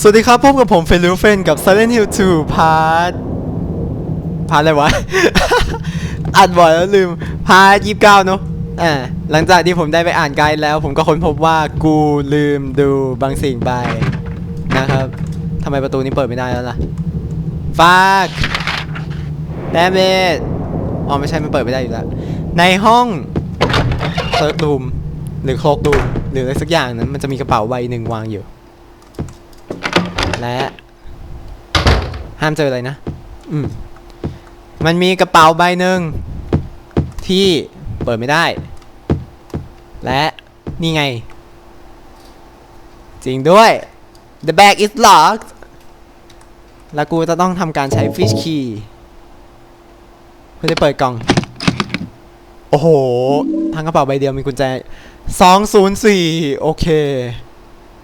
สวัสดีครับพบกับผมเฟรนลูเฟนกับ Silent Hill 2 พาร์ท พาร์ทอะไรวะอัดบ่อยแล้วลืม พาร์ทยี่สิบเก้าเนอะอ่าหลังจากที่ผมได้ไปอ่านไกด์แล้ว ผมก็ค้นพบว่ากูลืมดูบางสิ่งไป นะครับทำไมประตูนี้เปิดไม่ได้แล้วล่ะฟากแดมเมดอ๋อไม่ใช่มันเปิดไม่ได้อยู่แล้ว ในห้องเซิร์ฟรูมหรือโคลกรูมหรืออะไรสักอย่างนั้นมันจะมีกระเป๋าใบหนึ่งวางอยู่ และ ห้ามเจออะไรนะ อืม มันมีกระเป๋าใบหนึ่งที่เปิดไม่ได้ และนี่ไง จริงด้วย the bag is locked แล้วกูจะต้องทำการใช้ fish key เพื่อจะเปิดกล่อง โอ้โหทั้งกระเป๋าใบเดียวมีกุญแจ 204 โอเค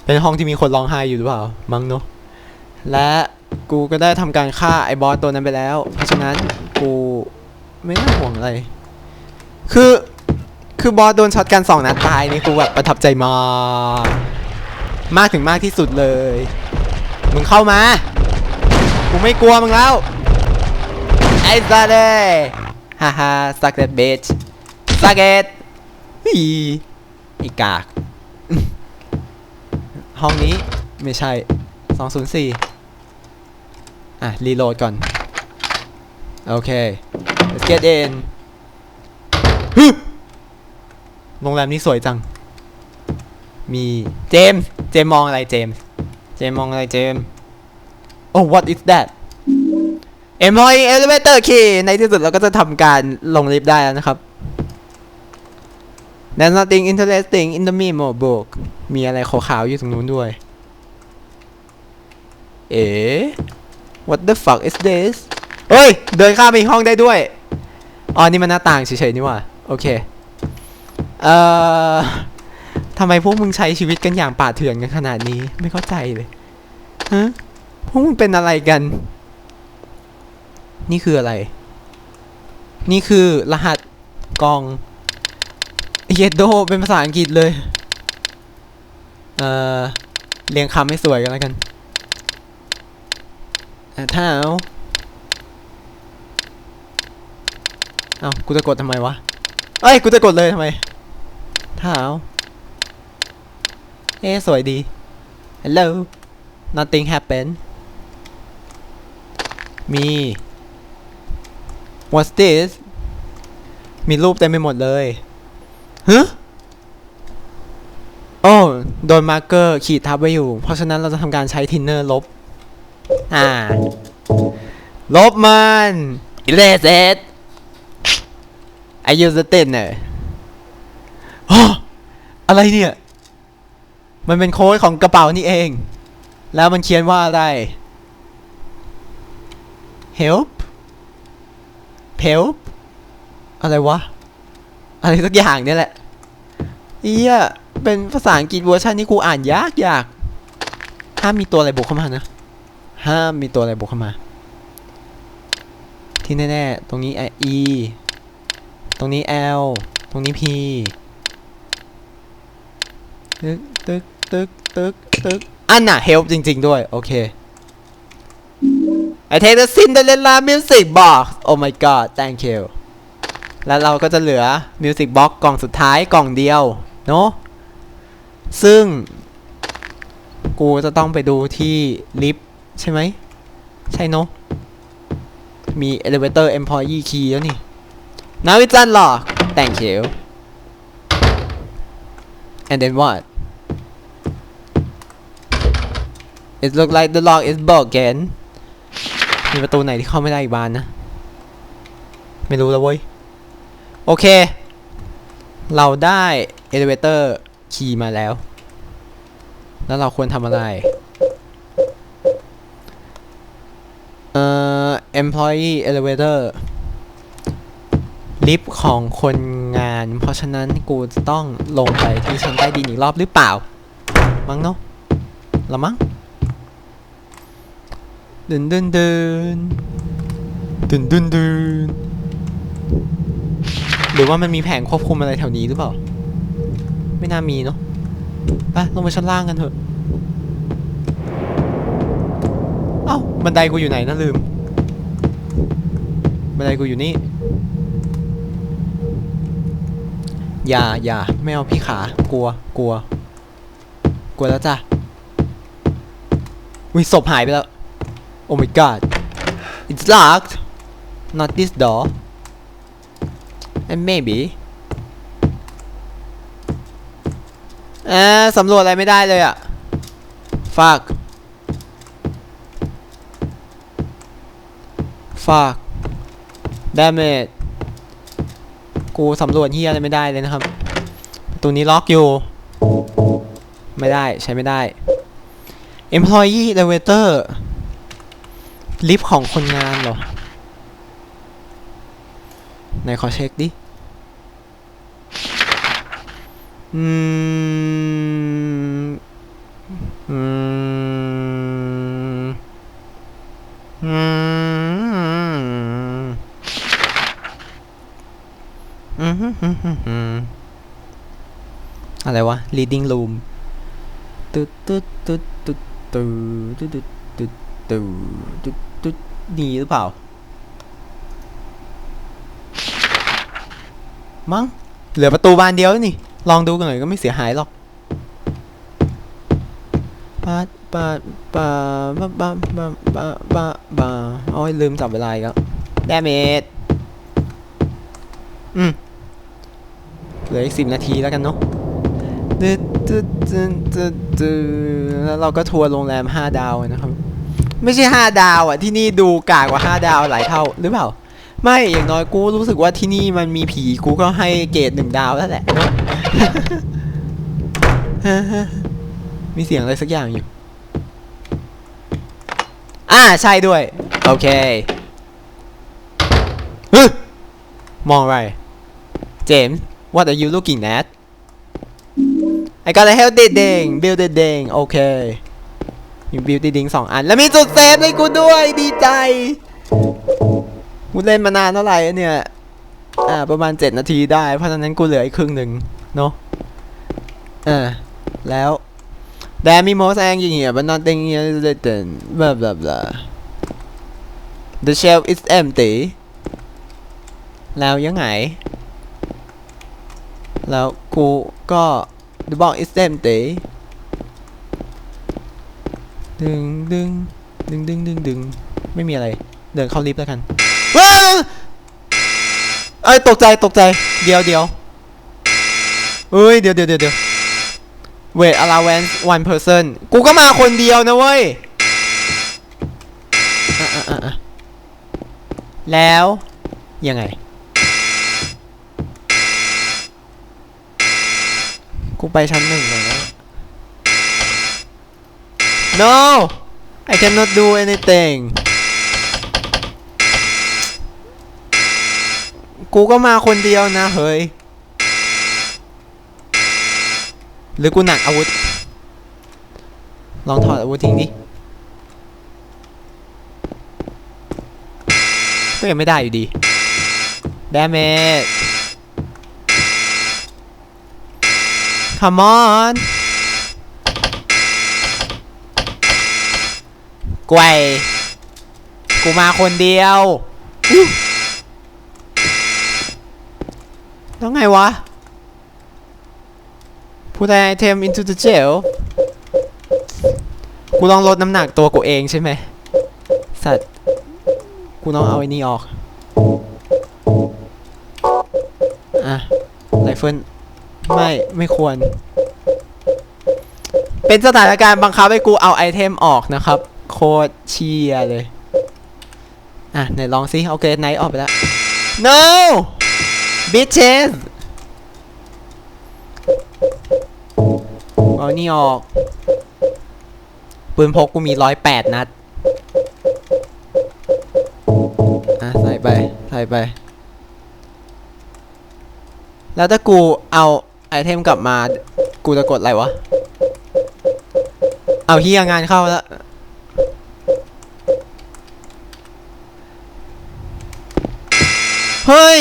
เป็นห้องที่มีคนร้องไห้อยู่หรือเปล่า มั้งเนอะ และกูก็ได้ทำการฆ่าไอ้บอสตัวนั้นไปแล้ว เพราะฉะนั้นกูไม่น่าห่วงอะไร คือ คือบอสโดนช็อตกันสองนัดตายนี่กูแบบประทับใจมาก มากถึงมากที่สุดเลย มึงเข้ามา กูไม่กลัวมึงแล้ว ไอ้สัสเลยฮ่าฮ่า suck that bitch suck it อีอ้กาก ห้องนี้ไม่ใช่ 204 อะ รีโหลดก่อน โอเค let's get in ฮึโรงแรมนี้สวยจัง มีเจมส์เจมมองอะไรเจมส์เจมมองอะไรเจมส์ oh what is that employee elevator key ในที่สุดเราก็จะทำการลงลิฟต์ได้แล้วนะครับ There's nothing interesting in the memo book มีอะไรขาวๆอยู่ตรงนู้นด้วย เอ๋ what the fuck is this เฮ้ย เดินข้ามไปอีกห้องได้ด้วย อ๋อ นี่มันหน้าต่างเฉยๆนี่ว่าโอเค เอ่อทำไมพวกมึงใช้ชีวิตกันอย่างป่าเถื่อนกันขนาดนี้ ไม่เข้าใจเลย ฮะ พวกมึงเป็นอะไรกัน นี่คืออะไร นี่คือรหัสกองเยดโดเป็นภาษาอังกฤษเลย เอ่อ เรียงคำให้สวยกันแล้วกัน อะถ้าเอาเอากูจะกดทำไมวะ เอ้ย กูจะกดเลยทำไมถ้าเอาเอ๊สวยดี hello nothing happened มี what's this มีรูปเต็มไปหมดเลยฮะโอ้ โดนมาร์เกอร์ขีดทับไว้อยู่ เพราะฉะนั้นเราจะทำการใช้ทินเนอร์ลบ อ่า ลบมันอิเลสเอ็ดไอยูสเตนเนอร์อะไรเนี่ย มันเป็นโค้ดของกระเป๋านี่เอง แล้วมันเขียนว่าอะไร help help อะไรวะ อะไรสักอย่างเนี่ยแหละเอียเป็นภาษาอังกฤษเวอร์ชันที่กูอ่านยากยากห้ามมีตัวอะไรบุกเข้ามานะ ห้ามมีตัวอะไรบุกเข้ามา ที่แน่ๆ ตรงนี้ E ตรงนี้ L ตรงนี้ P ตึกตึกตึกตึกตึกอันน่ะ help จริง ๆ ด้วย โอเค I take the Cinderella music box oh my god thank you แล้วเราก็จะเหลือ music box กล่องสุดท้ายกล่องเดียว เนาะซึ่ง กูจะต้องไปดูที่ลิฟต์ ใช่ไหม ใช่เนาะมี elevator employee key แล้วนี่ now it's unlocked thank you and then what it look like the lock is broken มีประตูไหนที่เข้าไม่ได้อีกบานนะ ไม่รู้แล้วเว้ย โอเค เราได้ elevator key มาแล้ว แล้วเราควรทำอะไร เอ่อ employee elevator ลิฟต์ของคนงาน เพราะฉะนั้นกูจะต้องลงไปที่ชั้นใต้ดินอีกรอบหรือเปล่า มั้งเนาะละมั้งเดินเดินเดินเดินเดินเดินหรือว่ามันมีแผงควบคุมอะไรแถวนี้หรือเปล่า ไม่น่ามีเนาะไปลงไปชั้นล่างกันเถอะ บันไดกูอยู่ไหนนะลืม บันไดกูอยู่นี่ อย่าอย่าไม่เอาพี่ขากลัวกลัว กลัวแล้วจ้ะวิศพหายไปแล้ว Oh my god it's locked not this door and maybe เอ่อสำรวจอะไรไม่ได้เลยอะ fuck fuck damn it กูสำรวจเฮียอะไรไม่ได้เลยนะครับประตูนี้ล็อกอยู่ ไม่ได้ใช้ไม่ได้ employee elevator ลิฟต์ของคนงานเหรอไหนขอเช็คดิ อืม อืม อืม อะไรวะ reading room ตึ๊ดตึ๊ดตึ๊ดตึ๊ดตึ๊ดตึ๊ดตึ๊ดตึ๊ดตึ๊ดตึ๊ดีหรือเปล่า มั้ง เหลือประตูบานเดียวนี่ ลองดูกันหน่อยก็ไม่เสียหายหรอกปาดปาดปาบะบะบะบะบะบะโอ้ยลืมจับเวลาอีกแล้วแดเมจอืม เหลืออีกสิบนาทีแล้วกันเนาะแล้วเราก็ทัวร์โรงแรม5ดาวนะครับ ไม่ใช่5ดาวอะที่นี่ดูกากกว่า5ดาวหลายเท่าหรือเปล่า ไม่อย่างน้อยกูรู้สึกว่าที่นี่มันมีผีกูก็ให้เกรดหนึ่งดาวแล้วแหละ มีเสียงอะไรสักอย่างอยู่ อ่าใช่ด้วย โอเคมองอะไร เจมส์ what are you looking at I got a healthy ding build the ding โอเคมี build the ding สองอัน แล้วมีจุดเซฟให้กูด้วยดีใจกูเล่นมานานเท่าไหร่เนี่ย อ่า ประมาณ 7 นาทีได้ เพราะฉะนั้นกูเหลืออีกครึ่งหนึ่งเนาะเออแล้ว There me most angry here but nothing here is written blah blah blah The shelf is empty แล้วยังไง แล้วกูก็ The box is empty ดึงดึงดึงดึงดึงดึงไม่มีอะไร เดินเข้าลิฟต์แล้วกันว้าวเอ้ยตกใจตกใจ เดี๋ยวเดี๋ยวเอ้ยเดี๋ยวเดี๋ยวเดี๋ยวเดียว wait allowance one person กูก็มาคนเดียวนะเว้ยอะอะอะแล้ว ยังไง กูไปชั้นหนึ่งแล้ว no I cannot do anything กูก็มาคนเดียวนะเฮ้ย หรือกูหนักอาวุธ ลองถอดอาวุธทิ้งดิก็ยังไม่ได้อยู่ดี damage come on กวย กูมาคนเดียวแล้วไงวะ Put an item into the jail กูต้องลดน้ำหนักตัวกูเองใช่ไหม สัตว์ กูต้องเอาไอ้นี่ออก อะ ไรเฟิล ไม่ไม่ควร เป็นสถานการณ์บังคับให้กูเอาไอเทมออกนะครับ โคตรเชียเลย อะไหนลองซิเอเกรดไนท์ออกไปแล้ว no bitches เอานี่ออก ปืนพกกูมีร้อยแปดนัด อะ ใส่ไป ใส่ไป แล้วถ้ากูเอา ไอเทมกลับมา กูจะกดอะไรวะ เอาเฮียงานเข้าแล้วเฮ้ย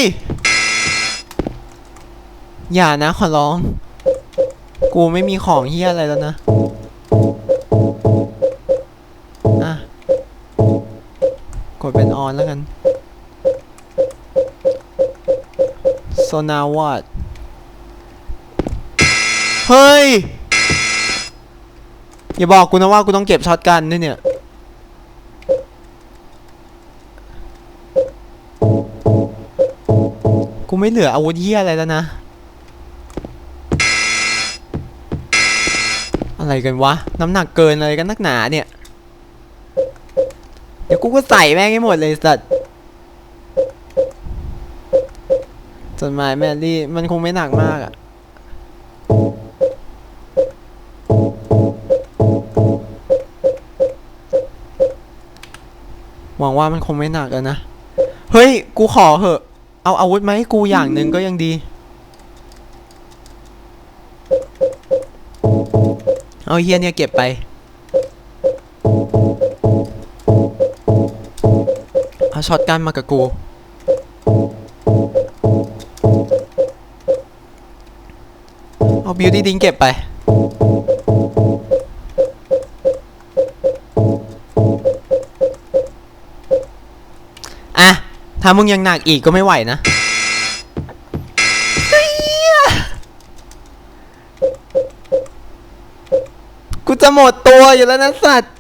อย่านะขอร้อง กูไม่มีของเฮียอะไรแล้วนะอะดเป็นออนแล้วกัน so now what เฮ้ย อย่าบอกกูนะว่ากูต้องเก็บช็อตกันด้วยเนี่ย กูไม่เหลืออาวุธเหี้ยอะไรแล้วนะ อะไรกันวะ น้ำหนักเกินอะไรกันนักหนาเนี่ย เดี๋ยวกูก็ใส่แม่งให้หมดเลยสัตว์จดหมายแมรี่มันคงไม่หนักมากอะ หวังว่ามันคงไม่หนักนะ เฮ้ย กูขอเหอะ เอาอาวุธมาให้กูอย่างหนึ่งก็ยังดี เอาเฮียเนี่ยเก็บไป เอาช็อตกันมากับกู เอาบิวตี้ดิงเก็บไป ถ้ามึงยังหนักอีกก็ไม่ไหวนะกูจะหมดตัวอยู่แล้วนะสัตว์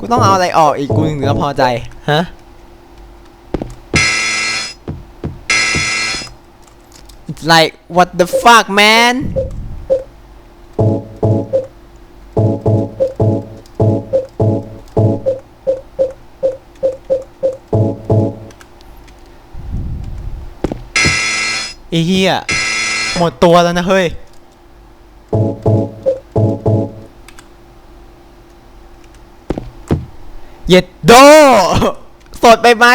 กูต้องเอาอะไรออกอีกกูถึงจะพอใจ ฮะ like what the fuck man ไอ้เหี้ยหมดตัวแล้วนะเฮ้ย เย็ดโด สดไปไหม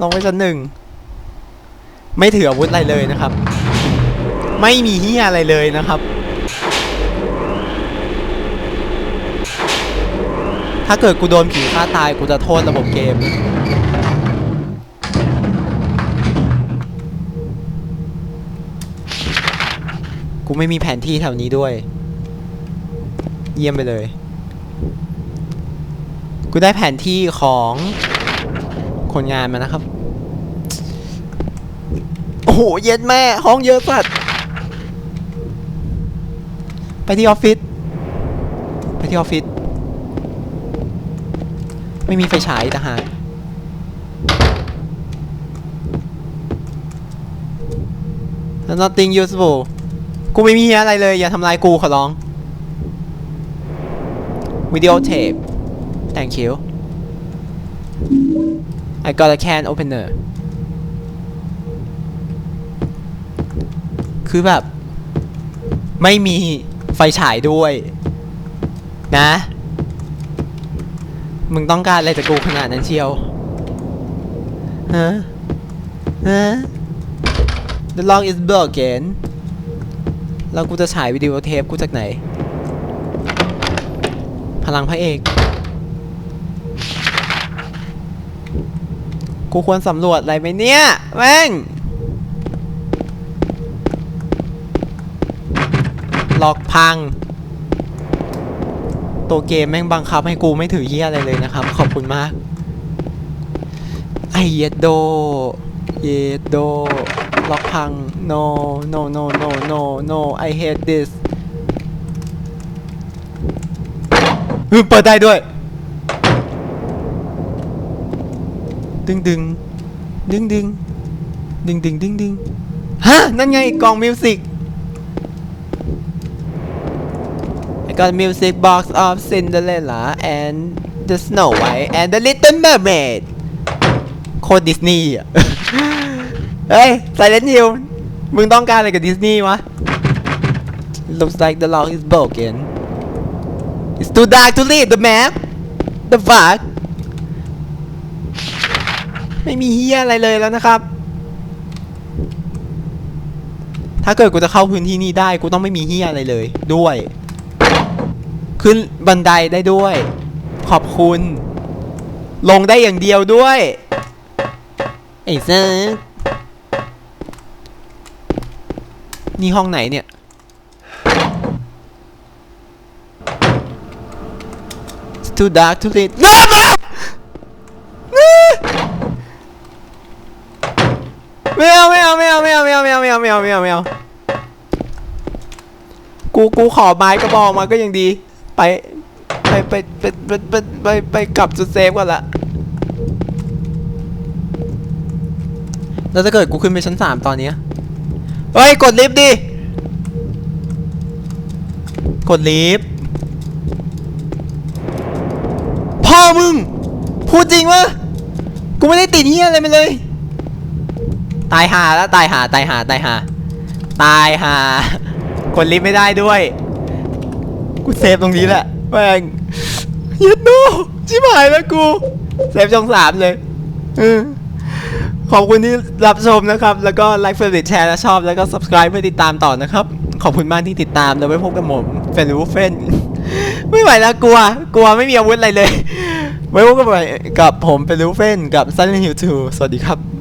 ลองไปชั้นหนึ่ง ไม่ถืออาวุธอะไรเลยนะครับ ไม่มีเฮียอะไรเลยนะครับ ถ้าเกิดกูโดนผีฆ่าตายกูจะโทษระบบเกม กูไม่มีแผนที่แถวนี้ด้วย เยี่ยมไปเลย กูได้แผนที่ของคนงานมานะครับ โอ้โห เย็นแม่ ห้องเยอะสัตว์ไปที่ออฟฟิศ ไปที่ออฟฟิศ ไม่มีไฟฉายทหาร There's nothing useful กูไม่มีอะไรเลย อย่าทำลายกูขอร้องวิดีโอเทป thank you I got a can opener คือแบบ ไม่มีไฟฉายด้วย นะ มึงต้องการอะไรจากกูขนาดนั้นเชียวฮะฮะ The lock is broken แล้วกูจะฉายวิดีโอเทปกูจากไหน พลังพระเอก กูควรสำรวจอะไรไหมเนี่ย แม่งล็อกพัง ตัวเกมแม่งบังคับให้กูไม่ถือเหี้ยอะไรเลยนะครับ ขอบคุณมาก ไอเยดโด เยดโด ล็อกพัง no no no no no no I hate this เปิดได้ด้วย ดึงดึงดึงดึงดึงดึงดึงดึงฮะ นั่นไงกล่องมิวสิก I got music box of Cinderella and the Snow White and the Little Mermaid โคตรดิสนีย์อะ เฮ้ย Silent Hill มึงต้องการอะไรกับดิสนีย์วะ Looks like the lock is broken It's too dark to read the map The fuck ไม่มีเฮียอะไรเลยแล้วนะครับ ถ้าเกิดกูจะเข้าพื้นที่นี้ได้ กูต้องไม่มีเฮียอะไรเลย ด้วย ขึ้นบันไดได้ด้วย ขอบคุณ ลงได้อย่างเดียวด้วย ไอ้เซิร์ นี่ห้องไหนเนี่ย too dark to read ไม่เอาไม่เอาไม่เอาไม่เอาไม่เอาไม่เอาไม่เอาไม่เอาไม่เอาไม่เอากูกูขอไม้กระบอกมาก็ยังดี ไปไปไปไปไปไปไปไปกลับจุดเซฟก่อนละแล้วถ้าเกิดกูขึ้นไปชั้นสามตอนนี้ เฮ้ย กดลิฟต์ดิ กดลิฟต์พ่อมึง พูดจริงวะกูไม่ได้ติดเฮียอะไรมาเลย ตายหาแล้วตายหาตายหาตายหาตายหากดลิฟต์ไม่ได้ด้วย กูเซฟตรงนี้แหละแม่งย็ดโนชิบหายแล้วกู เซฟช่องสามเลยเออ ขอบคุณที่รับชมนะครับ แล้วก็ไลค์เฟรนด์แชร์และชอบ แล้วก็ subscribe เพื่อติดตามต่อนะครับ ขอบคุณมากที่ติดตามแล้วไว้พบกับผมเฟนรูเฟนไม่ไหวแล้วกลัว กลัวไม่มีอาวุธอะไรเลย ไว้พบกันใหม่กับผมเป็นรูเฟนกับซันนี่ฮิวทูสวัสดีครับ